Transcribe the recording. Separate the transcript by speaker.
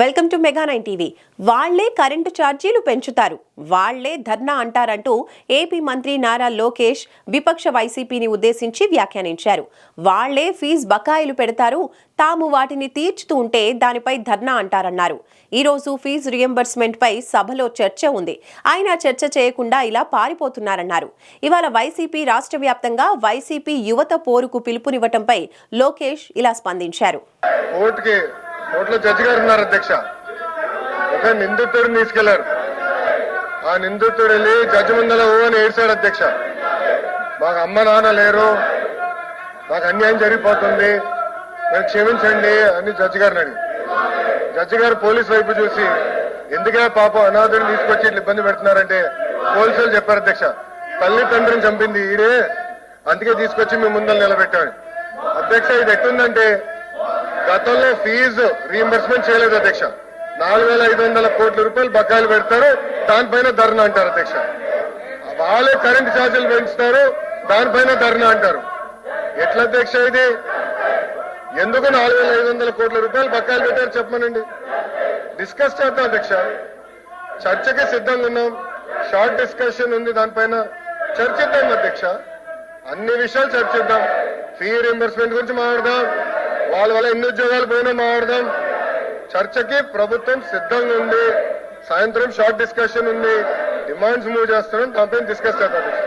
Speaker 1: Welcome to mega nine TV. వాళ్ళే current ఛార్జీలు పెంచుతారు. వాళ్ళే ధర్నా అంటారంటూ ఏపీ మంత్రి నారా లోకేష్ విపక్ష వైసీపీని ఉద్దేశించి వ్యాఖ్యానించారు. వాళ్ళే ఫీజు బకాయిలు పెడతారు. తాము వాటిని తీర్చుతూ ఉంటే దానిపై ధర్నా అంటారన్నారు. ఈరోజు ఫీజు రియంబర్స్మెంట్ పై సభలో చర్చ ఉంది. ఆయన చర్చ చేయకుండా ఇలా పారిపోతున్నారన్నారు. ఇవాళ వైసీపీ రాష్ట్ర వ్యాప్తంగా వైసీపీ యువత పోరుకు పిలుపునివ్వటంపై లోకేష్ ఇలా స్పందించారు.
Speaker 2: కోర్టుకి కోర్టులో జడ్జి గారు ఉన్నారు అధ్యక్ష. ఒక నిందితుడిని తీసుకెళ్ళారు. ఆ నిందితుడు వెళ్ళి జడ్జి ముందర ఓ అని ఏడ్చాడు అధ్యక్ష. మాకు అమ్మ నాన్న లేరు. మాకు అన్యాయం జరిగిపోతుంది. నన్ను క్షమించండి అని జడ్జి గారిని అడిగి జడ్జి గారు పోలీస్ వైపు చూసి ఎందుకే పాపం అనాథుడిని తీసుకొచ్చి ఇట్లా ఇబ్బంది పెడుతున్నారంటే? పోలీసులు చెప్పారు అధ్యక్ష. తల్లి తండ్రిని చంపింది ఈడే. అందుకే తీసుకొచ్చి మీ ముందర నిలబెట్టాడు. అధ్యక్ష ఇది ఎట్టుందంటే గతంలో ఫీజు రీఎంబర్స్మెంట్ చేయలేదు అధ్యక్ష. నాలుగు వేల ఐదు వందల కోట్ల రూపాయలు బకాయిలు పెడతారు దానిపైన ధర్నా అంటారు అధ్యక్ష. వాళ్ళే కరెంట్ ఛార్జీలు పెంచుతారు దానిపైన ధర్నా అంటారు. ఎట్లా అధ్యక్ష ఇది? ఎందుకు నాలుగు వేల ఐదు వందల కోట్ల రూపాయలు బకాయిలు పెట్టారు చెప్పమనండి. డిస్కస్ చేద్దాం అధ్యక్ష. చర్చకి సిద్ధంగా ఉన్నాం. షార్ట్ డిస్కషన్ ఉంది దానిపైన. చర్చిద్దాం అధ్యక్ష. అన్ని విషయాలు చర్చిద్దాం. ఫీ రీఎంబర్స్మెంట్ గురించి మాట్లాడదాం. వాళ్ళ వల్ల ఎన్ని ఉద్యోగాలు పోయినా మాట్లాడదాం. చర్చకి ప్రభుత్వం సిద్ధంగా ఉంది. సాయంత్రం షార్ట్ డిస్కషన్ ఉంది. డిమాండ్స్ మూవ్ చేస్తున్నాం. దానిపైన డిస్కస్ చేద్దాం.